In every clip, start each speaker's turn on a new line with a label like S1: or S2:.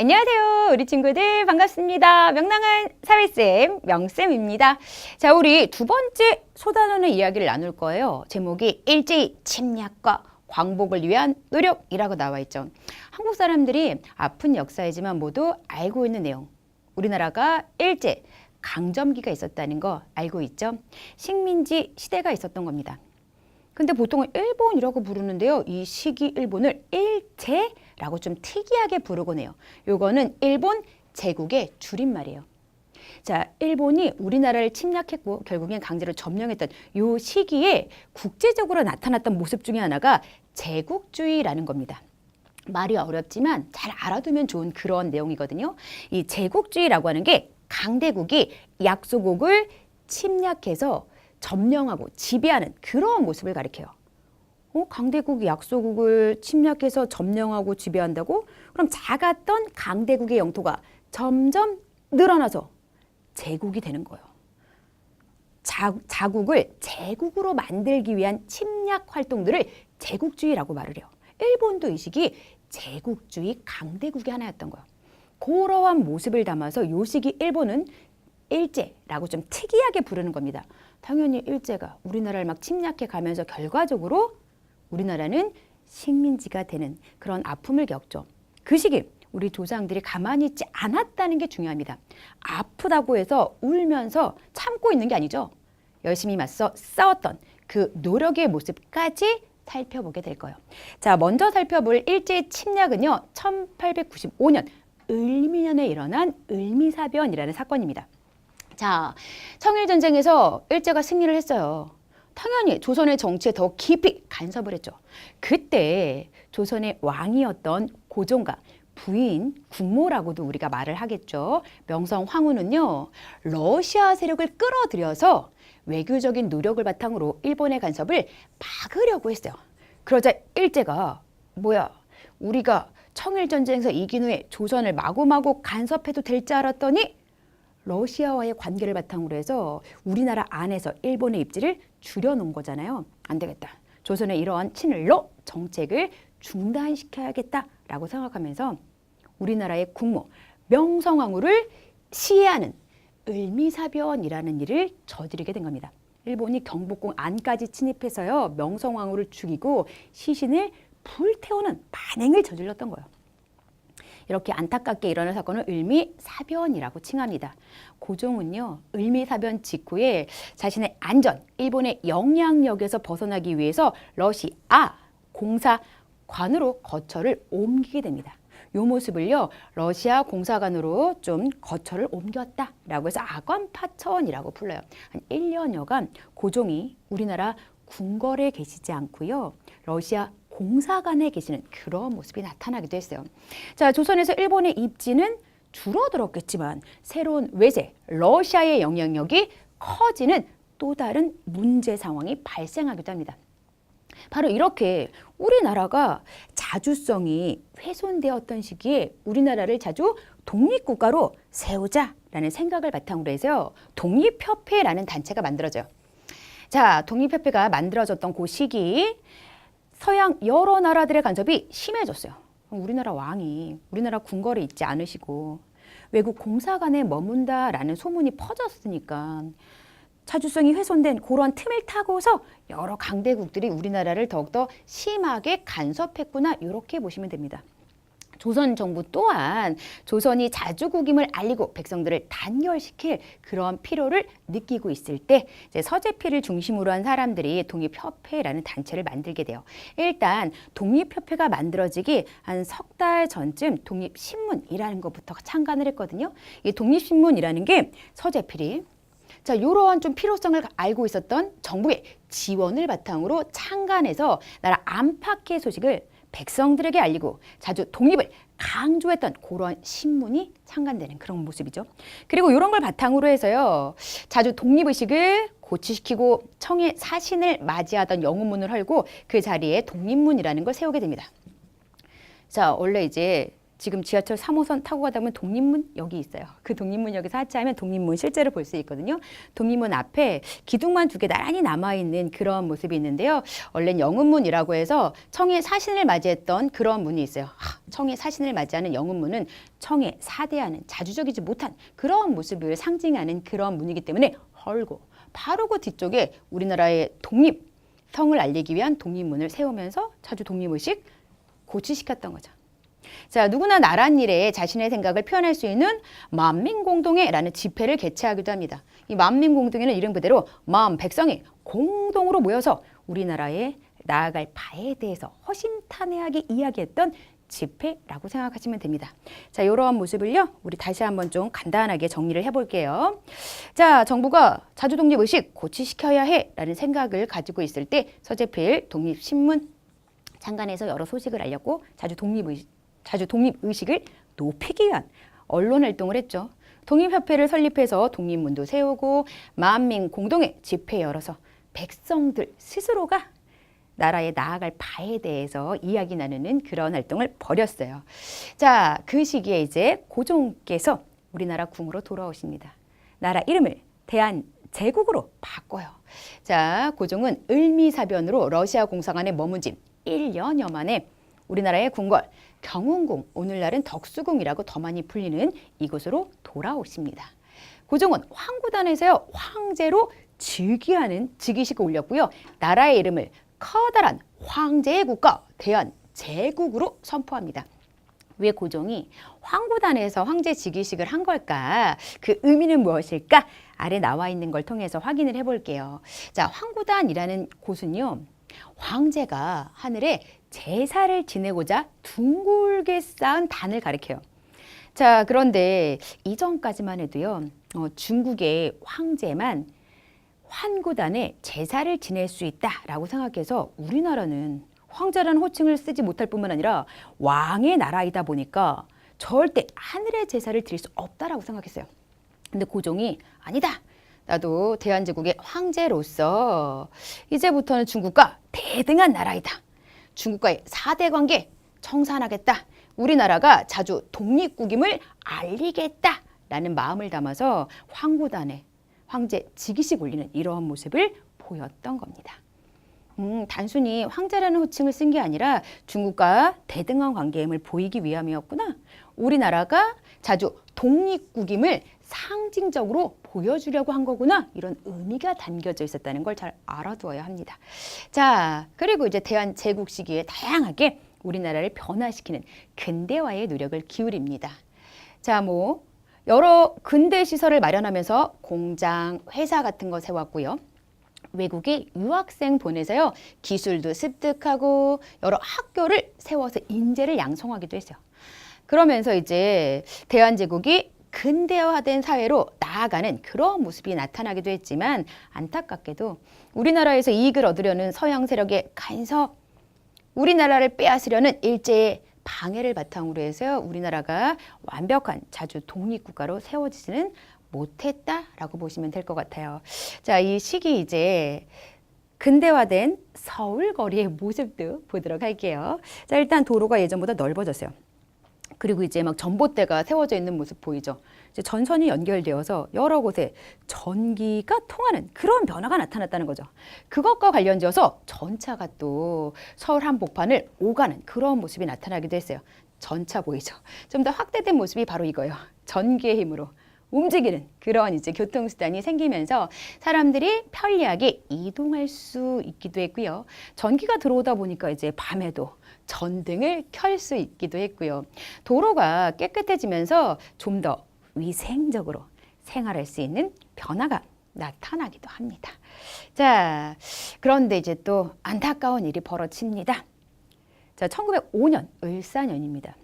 S1: 안녕하세요. 우리 친구들 반갑습니다. 명랑한 사회쌤 명쌤입니다. 자, 우리 두 번째 소단원의 이야기를 나눌 거예요. 제목이 일제히 침략과 광복을 위한 노력이라고 나와 있죠. 한국 사람들이 아픈 역사이지만 모두 알고 있는 내용. 우리나라가 일제 강점기가 있었다는 거 알고 있죠? 식민지 시대가 있었던 겁니다. 근데 보통은 일본이라고 부르는데요. 이 시기 일본을 일제라고 좀 특이하게 부르곤 해요. 요거는 일본 제국의 줄임말이에요. 자, 일본이 우리나라를 침략했고 결국엔 강제로 점령했던 요 시기에 국제적으로 나타났던 모습 중에 하나가 제국주의라는 겁니다. 말이 어렵지만 잘 알아두면 좋은 그런 내용이거든요. 이 제국주의라고 하는 게 강대국이 약소국을 침략해서 점령하고 지배하는 그런 모습을 가리켜요. 어, 강대국이 약소국을 침략해서 점령하고 지배한다고? 그럼 작았던 강대국의 영토가 점점 늘어나서 제국이 되는 거예요. 자, 자국을 제국으로 만들기 위한 침략 활동들을 제국주의라고 말을 해요. 일본도 이 시기 제국주의 강대국의 하나였던 거예요. 그러한 모습을 담아서 요 시기 일본은 일제라고 좀 특이하게 부르는 겁니다. 당연히 일제가 우리나라를 막 침략해 가면서 결과적으로 우리나라는 식민지가 되는 그런 아픔을 겪죠. 그 시기 우리 조상들이 가만히 있지 않았다는 게 중요합니다. 아프다고 해서 울면서 참고 있는 게 아니죠. 열심히 맞서 싸웠던 그 노력의 모습까지 살펴보게 될 거예요. 자, 먼저 살펴볼 일제 침략은요. 1895년 을미년에 일어난 을미사변이라는 사건입니다. 자, 청일전쟁에서 일제가 승리를 했어요. 당연히 조선의 정치에 더 깊이 간섭을 했죠. 그때 조선의 왕이었던 고종과 부인 국모라고도 우리가 말을 하겠죠. 명성 황후는요, 러시아 세력을 끌어들여서 외교적인 노력을 바탕으로 일본의 간섭을 막으려고 했어요. 그러자 일제가 뭐야, 우리가 청일 전쟁에서 이긴 후에 조선을 마구마구 간섭해도 될 줄 알았더니 러시아와의 관계를 바탕으로 해서 우리나라 안에서 일본의 입지를 줄여놓은 거잖아요. 안 되겠다. 조선의 이러한 친일로 정책을 중단시켜야겠다라고 생각하면서 우리나라의 국모 명성황후를 시해하는 을미사변이라는 일을 저지르게 된 겁니다. 일본이 경복궁 안까지 침입해서요 명성황후를 죽이고 시신을 불태우는 반행을 저질렀던 거예요. 이렇게 안타깝게 일어난 사건을 을미사변이라고 칭합니다. 고종은요, 을미사변 직후에 자신의 안전, 일본의 영향력에서 벗어나기 위해서 러시아 공사관으로 거처를 옮기게 됩니다. 요 모습을요, 러시아 공사관으로 좀 거처를 옮겼다라고 해서 아관파천이라고 불러요. 한 1년여간 고종이 우리나라 궁궐에 계시지 않고요, 러시아 공사관에 계시는 그런 모습이 나타나기도 했어요. 자, 조선에서 일본의 입지는 줄어들었겠지만 새로운 외세, 러시아의 영향력이 커지는 또 다른 문제 상황이 발생하기도 합니다. 바로 이렇게 우리나라가 자주성이 훼손되었던 시기에 우리나라를 자주 독립국가로 세우자라는 생각을 바탕으로 해서 독립협회라는 단체가 만들어져요. 자, 독립협회가 만들어졌던 그 시기 서양 여러 나라들의 간섭이 심해졌어요. 우리나라 왕이 우리나라 궁궐에 있지 않으시고 외국 공사관에 머문다라는 소문이 퍼졌으니까 자주성이 훼손된 그러한 틈을 타고서 여러 강대국들이 우리나라를 더욱더 심하게 간섭했구나 이렇게 보시면 됩니다. 조선 정부 또한 조선이 자주국임을 알리고 백성들을 단결시킬 그런 필요를 느끼고 있을 때 이제 서재필을 중심으로 한 사람들이 독립협회라는 단체를 만들게 돼요. 일단 독립협회가 만들어지기 한 석 달 전쯤 독립신문이라는 것부터 창간을 했거든요. 이 독립신문이라는 게 서재필이 자, 이러한 좀 필요성을 알고 있었던 정부의 지원을 바탕으로 창간해서 나라 안팎의 소식을 백성들에게 알리고 자주 독립을 강조했던 그러한 신문이 창간되는 그런 모습이죠. 그리고 이런 걸 바탕으로 해서요. 자주 독립의식을 고취시키고 청의 사신을 맞이하던 영웅문을 헐고 그 자리에 독립문이라는 걸 세우게 됩니다. 자, 원래 이제 지금 지하철 3호선 타고 가다 보면 독립문 여기 있어요. 그 독립문역에서 하차하면 독립문 실제로 볼 수 있거든요. 독립문 앞에 기둥만 두 개 나란히 남아 있는 그런 모습이 있는데요. 원래 영운문이라고 해서 청의 사신을 맞이했던 그런 문이 있어요. 하, 청의 사신을 맞이하는 영운문은 청의 사대하는 자주적이지 못한 그런 모습을 상징하는 그런 문이기 때문에 헐고 바로 그 뒤쪽에 우리나라의 독립 성을 알리기 위한 독립문을 세우면서 자주 독립의식 고취시켰던 거죠. 자, 누구나 나란 일에 자신의 생각을 표현할 수 있는 만민공동회라는 집회를 개최하기도 합니다. 이 만민공동회는 이름 그대로 만 백성이 공동으로 모여서 우리나라에 나아갈 바에 대해서 허심탄회하게 이야기했던 집회라고 생각하시면 됩니다. 자, 이러한 모습을요, 우리 다시 한번 좀 간단하게 정리를 해볼게요. 자, 정부가 자주 독립 의식 고취시켜야 해라는 생각을 가지고 있을 때 서재필 독립신문 장관에서 여러 소식을 알렸고 자주 독립 의식, 자주 독립 의식을 높이기 위한 언론 활동을 했죠. 독립협회를 설립해서 독립문도 세우고 만민 공동회 집회 열어서 백성들 스스로가 나라에 나아갈 바에 대해서 이야기 나누는 그런 활동을 벌였어요. 자, 그 시기에 이제 고종께서 우리나라 궁으로 돌아오십니다. 나라 이름을 대한 제국으로 바꿔요. 자, 고종은 을미사변으로 러시아 공사관에 머문 지 1년여 만에 우리나라의 궁궐 경운궁, 오늘날은 덕수궁이라고 더 많이 불리는 이곳으로 돌아오십니다. 고종은 황구단에서요 황제로 즉위하는 즉위식을 올렸고요. 나라의 이름을 커다란 황제의 국가 대한 제국으로 선포합니다. 왜 고종이 황구단에서 황제 즉위식을 한 걸까? 그 의미는 무엇일까? 아래 나와 있는 걸 통해서 확인을 해볼게요. 자, 황구단이라는 곳은요. 황제가 하늘에 제사를 지내고자 둥글게 쌓은 단을 가리켜요. 자, 그런데 이전까지만 해도요. 어, 중국의 황제만 환구단에 제사를 지낼 수 있다라고 생각해서 우리나라는 황제라는 호칭을 쓰지 못할 뿐만 아니라 왕의 나라이다 보니까 절대 하늘의 제사를 드릴 수 없다라고 생각했어요. 근데 고종이 아니다. 나도 대한제국의 황제로서 이제부터는 중국과 대등한 나라이다. 중국과의 사대 관계 청산하겠다. 우리나라가 자주 독립국임을 알리겠다. 라는 마음을 담아서 황구단에 황제 즉위식 올리는 이러한 모습을 보였던 겁니다. 음, 단순히 황제라는 호칭을 쓴 게 아니라 중국과 대등한 관계임을 보이기 위함이었구나. 우리나라가 자주 독립국임을 상징적으로 보여주려고 한 거구나. 이런 의미가 담겨져 있었다는 걸 잘 알아두어야 합니다. 자, 그리고 이제 대한 제국 시기에 다양하게 우리나라를 변화시키는 근대화의 노력을 기울입니다. 자, 뭐 여러 근대 시설을 마련하면서 공장, 회사 같은 거 세웠고요. 외국에 유학생 보내서요 기술도 습득하고 여러 학교를 세워서 인재를 양성하기도 했어요. 그러면서 이제 대한제국이 근대화된 사회로 나아가는 그런 모습이 나타나기도 했지만 안타깝게도 우리나라에서 이익을 얻으려는 서양 세력의 간섭, 우리나라를 빼앗으려는 일제의 방해를 바탕으로 해서 우리나라가 완벽한 자주 독립국가로 세워지지는 못했다라고 보시면 될 것 같아요. 자, 이 시기 이제 근대화된 서울 거리의 모습도 보도록 할게요. 자, 일단 도로가 예전보다 넓어졌어요. 그리고 이제 막 전봇대가 세워져 있는 모습 보이죠. 전선이 연결되어서 여러 곳에 전기가 통하는 그런 변화가 나타났다는 거죠. 그것과 관련지어서 전차가 또 서울 한복판을 오가는 그런 모습이 나타나기도 했어요. 전차 보이죠? 좀 더 확대된 모습이 바로 이거예요. 전기의 힘으로. 움직이는 그런 이제 교통수단이 생기면서 사람들이 편리하게 이동할 수 있기도 했고요. 전기가 들어오다 보니까 이제 밤에도 전등을 켤 수 있기도 했고요. 도로가 깨끗해지면서 좀더 위생적으로 생활할 수 있는 변화가 나타나기도 합니다. 자, 그런데 이제 또 안타까운 일이 벌어집니다. 자, 1905년 을사년입니다.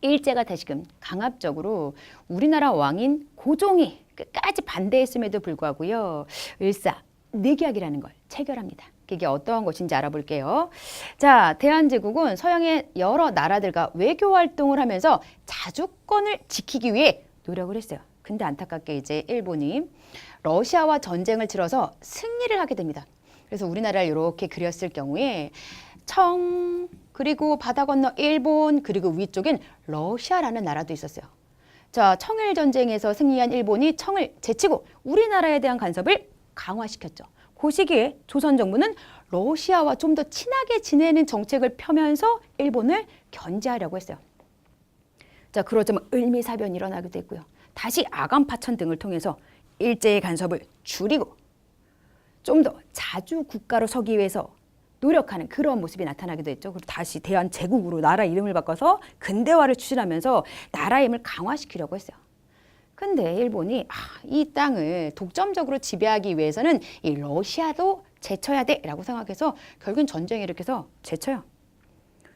S1: 일제가 다시금 강압적으로 우리나라 왕인 고종이 끝까지 반대했음에도 불구하고요. 을사 늑약이라는 걸 체결합니다. 그게 어떠한 것인지 알아볼게요. 자, 대한제국은 서양의 여러 나라들과 외교 활동을 하면서 자주권을 지키기 위해 노력을 했어요. 근데 안타깝게 이제 일본이 러시아와 전쟁을 치러서 승리를 하게 됩니다. 그래서 우리나라를 이렇게 그렸을 경우에 청, 그리고 바다 건너 일본, 그리고 위쪽엔 러시아라는 나라도 있었어요. 자, 청일 전쟁에서 승리한 일본이 청을 제치고 우리나라에 대한 간섭을 강화시켰죠. 그 시기에 조선 정부는 러시아와 좀 더 친하게 지내는 정책을 펴면서 일본을 견제하려고 했어요. 자, 그러자면 을미사변이 일어나기도 했고요. 다시 아간파천 등을 통해서 일제의 간섭을 줄이고 좀 더 자주 국가로 서기 위해서 노력하는 그런 모습이 나타나기도 했죠. 그리고 다시 대한 제국으로 나라 이름을 바꿔서 근대화를 추진하면서 나라의 힘을 강화시키려고 했어요. 근데 일본이 아, 이 땅을 독점적으로 지배하기 위해서는 이 러시아도 제쳐야 돼라고 생각해서 결국엔 전쟁을 일으켜서 제쳐요.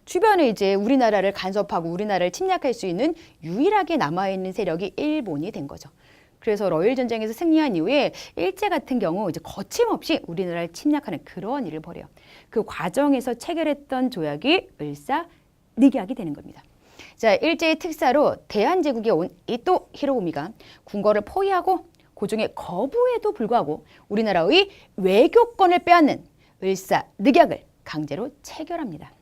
S1: 주변에 이제 우리나라를 간섭하고 우리나라를 침략할 수 있는 유일하게 남아있는 세력이 일본이 된 거죠. 그래서 러일 전쟁에서 승리한 이후에 일제 같은 경우 이제 거침없이 우리나라를 침략하는 그런 일을 벌여요. 그 과정에서 체결했던 조약이 을사늑약이 되는 겁니다. 자, 일제의 특사로 대한제국에 온 이토 히로부미가 궁궐을 포위하고 고종의 거부에도 불구하고 우리나라의 외교권을 빼앗는 을사늑약을 강제로 체결합니다.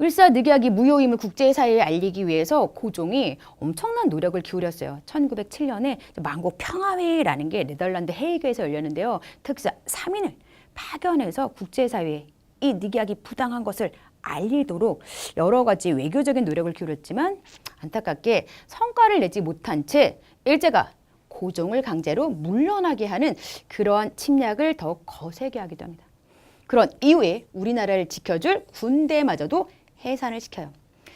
S1: 을사늑약이 무효임을 국제사회에 알리기 위해서 고종이 엄청난 노력을 기울였어요. 1907년에 만국 평화회의라는 게 네덜란드 헤이그에서 열렸는데요. 특사 3인을 파견해서 국제사회에 이 늑약이 부당한 것을 알리도록 여러 가지 외교적인 노력을 기울였지만 안타깝게 성과를 내지 못한 채 일제가 고종을 강제로 물러나게 하는 그러한 침략을 더욱 거세게 하기도 합니다. 그런 이후에 우리나라를 지켜줄 군대마저도 해산을 시켜요.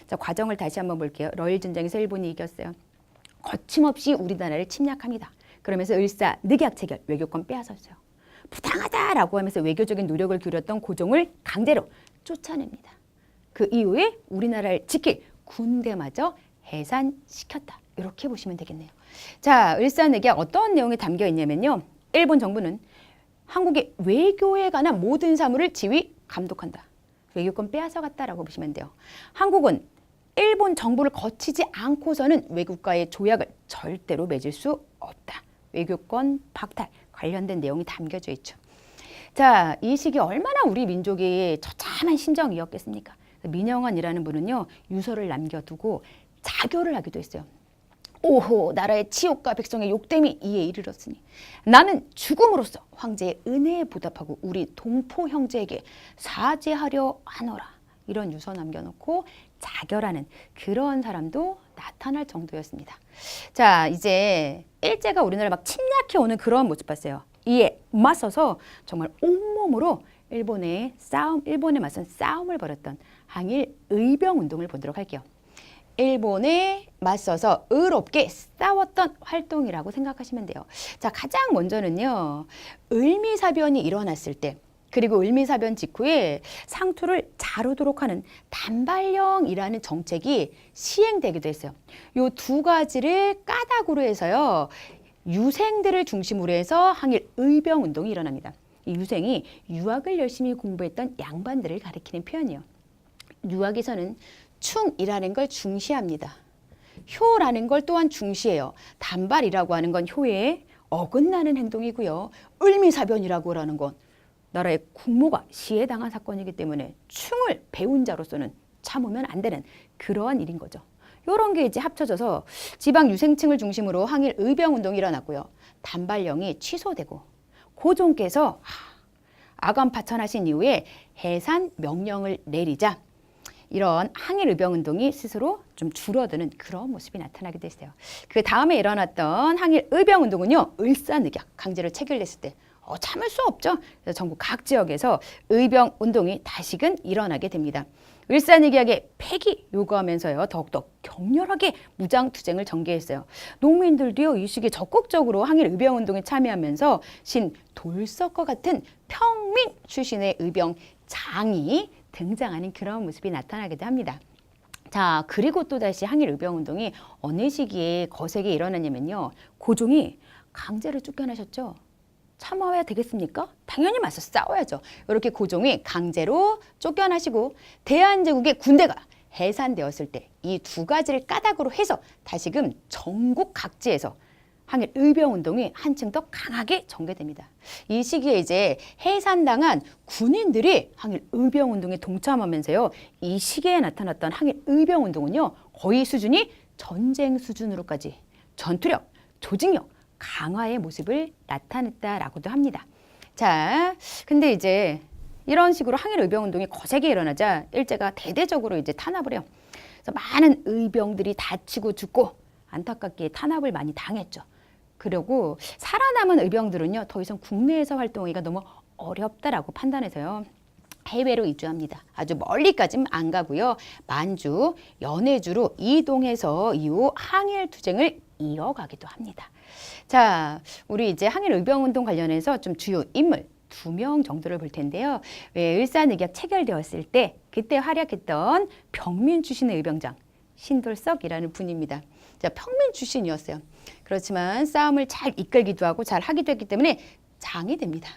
S1: 자, 과정을 다시 한번 볼게요. 러일 전쟁에서 일본이 이겼어요. 거침없이 우리나라를 침략합니다. 그러면서 을사 늑약 체결 외교권 빼앗았어요. 부당하다라고 하면서 외교적인 노력을 기울였던 고종을 강제로 쫓아냅니다. 그 이후에 우리나라를 지킬 군대마저 해산시켰다. 이렇게 보시면 되겠네요. 자, 을사늑약 어떤 내용이 담겨 있냐면요. 일본 정부는 한국의 외교에 관한 모든 사무를 지휘 감독한다. 외교권 빼앗아갔다라고 보시면 돼요. 한국은 일본 정부를 거치지 않고서는 외국과의 조약을 절대로 맺을 수 없다. 외교권 박탈 관련된 내용이 담겨져 있죠. 자, 이 시기 얼마나 우리 민족이 처참한 심정이었겠습니까? 민영환이라는 분은요 유서를 남겨두고 자교를 하기도 했어요. 오호 나라의 치욕과 백성의 욕됨이 이에 이르렀으니 나는 죽음으로써 황제의 은혜에 보답하고 우리 동포 형제에게 사죄하려 하노라 이런 유서 남겨놓고 자결하는 그런 사람도 나타날 정도였습니다. 자 이제 일제가 우리나라 막 침략해 오는 그런 모습 봤어요. 이에 맞서서 정말 온몸으로 일본의 싸움, 일본에 맞선 싸움을 벌였던 항일 의병 운동을 보도록 할게요. 일본에 맞서서 의롭게 싸웠던 활동이라고 생각하시면 돼요. 자, 가장 먼저는요, 을미사변이 일어났을 때, 그리고 을미사변 직후에 상투를 자르도록 하는 단발령이라는 정책이 시행되기도 했어요. 요 두 가지를 까닭으로 해서요, 유생들을 중심으로 해서 항일 의병 운동이 일어납니다. 이 유생이 유학을 열심히 공부했던 양반들을 가리키는 표현이에요. 유학에서는 충이라는 걸 중시합니다. 효라는 걸 또한 중시해요. 단발이라고 하는 건 효에 어긋나는 행동이고요. 을미사변이라고 하는 건 나라의 국모가 시해당한 사건이기 때문에 충을 배운 자로서는 참으면 안 되는 그러한 일인 거죠. 이런 게 이제 합쳐져서 지방 유생층을 중심으로 항일 의병 운동이 일어났고요. 단발령이 취소되고 고종께서 아간 파천하신 이후에 해산 명령을 내리자 이런 항일 의병 운동이 스스로 좀 줄어드는 그런 모습이 나타나게 됐어요. 그 다음에 일어났던 항일 의병 운동은요, 을사늑약 강제로 체결됐을 때 어, 참을 수 없죠. 그래서 전국 각 지역에서 의병 운동이 다시금 일어나게 됩니다. 을사늑약의 폐기 요구하면서요 더욱더 격렬하게 무장 투쟁을 전개했어요. 농민들도요 이 시기에 적극적으로 항일 의병 운동에 참여하면서 신 돌석과 같은 평민 출신의 의병 장이 등장하는 그런 모습이 나타나기도 합니다. 자, 그리고 또 다시 항일 의병 운동이 어느 시기에 거세게 일어났냐면요. 고종이 강제로 쫓겨나셨죠. 참아야 되겠습니까? 당연히 맞서 싸워야죠. 이렇게 고종이 강제로 쫓겨나시고 대한제국의 군대가 해산되었을 때 이 두 가지를 까닭으로 해서 다시금 전국 각지에서 항일 의병 운동이 한층 더 강하게 전개됩니다. 이 시기에 이제 해산당한 군인들이 항일 의병 운동에 동참하면서요. 이 시기에 나타났던 항일 의병 운동은요. 거의 수준이 전쟁 수준으로까지 전투력, 조직력 강화의 모습을 나타냈다라고도 합니다. 자, 근데 이제 이런 식으로 항일 의병 운동이 거세게 일어나자 일제가 대대적으로 이제 탄압을 해요. 그래서 많은 의병들이 다치고 죽고 안타깝게 탄압을 많이 당했죠. 그리고 살아남은 의병들은요 더 이상 국내에서 활동하기가 너무 어렵다라고 판단해서요 해외로 이주합니다. 아주 멀리까지는 안 가고요 만주, 연해주로 이동해서 이후 항일 투쟁을 이어가기도 합니다. 자, 우리 이제 항일 의병 운동 관련해서 좀 주요 인물 두 명 정도를 볼 텐데요. 왜 일산의격 체결되었을 때 그때 활약했던 병민 출신의 의병장 신돌석이라는 분입니다. 자, 평민 출신이었어요. 그렇지만 싸움을 잘 이끌기도 하고 잘 하기도 했기 때문에 장이 됩니다.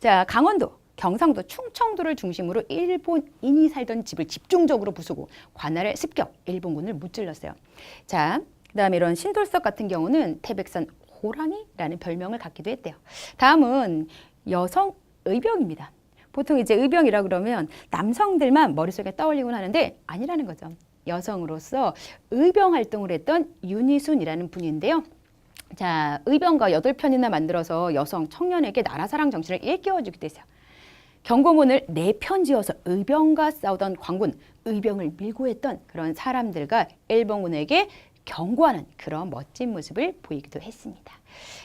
S1: 자, 강원도, 경상도, 충청도를 중심으로 일본인이 살던 집을 집중적으로 부수고 관할을 습격, 일본군을 무찔렀어요. 자, 그다음에 이런 신돌석 같은 경우는 태백산 호랑이라는 별명을 갖기도 했대요. 다음은 여성 의병입니다. 보통 이제 의병이라 그러면 남성들만 머릿속에 떠올리곤 하는데 아니라는 거죠. 여성으로서 의병 활동을 했던 윤희순이라는 분인데요. 자, 의병가 여덟 편이나 만들어서 여성 청년에게 나라 사랑 정신을 일깨워주기도 했어요. 경고문을 네 편 지어서 의병과 싸우던 광군, 의병을 밀고 했던 그런 사람들과 일본군에게 경고하는 그런 멋진 모습을 보이기도 했습니다.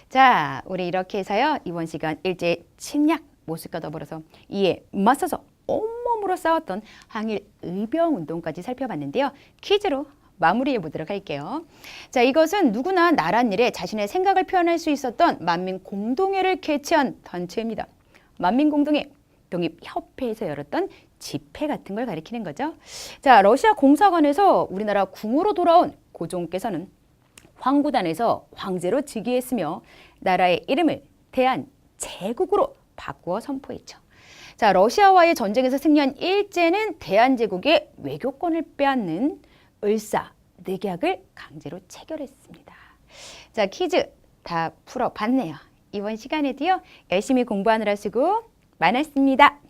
S1: 자, 우리 이렇게 해서요. 이번 시간 일제 침략 모습과 더불어서 이에 맞서서 온몸으로 싸웠던 항일 의병 운동까지 살펴봤는데요. 퀴즈로 마무리해 보도록 할게요. 자, 이것은 누구나 나란 일에 자신의 생각을 표현할 수 있었던 만민 공동회를 개최한 단체입니다. 만민 공동회 독립협회에서 열었던 집회 같은 걸 가리키는 거죠. 자, 러시아 공사관에서 우리나라 궁으로 돌아온 고종께서는 황구단에서 황제로 즉위했으며 나라의 이름을 대한 제국으로 바꾸어 선포했죠. 자, 러시아와의 전쟁에서 승리한 일제는 대한제국의 외교권을 빼앗는 을사 늑약을 강제로 체결했습니다. 자, 퀴즈 다 풀어봤네요. 이번 시간에도요, 열심히 공부하느라 수고 많았습니다.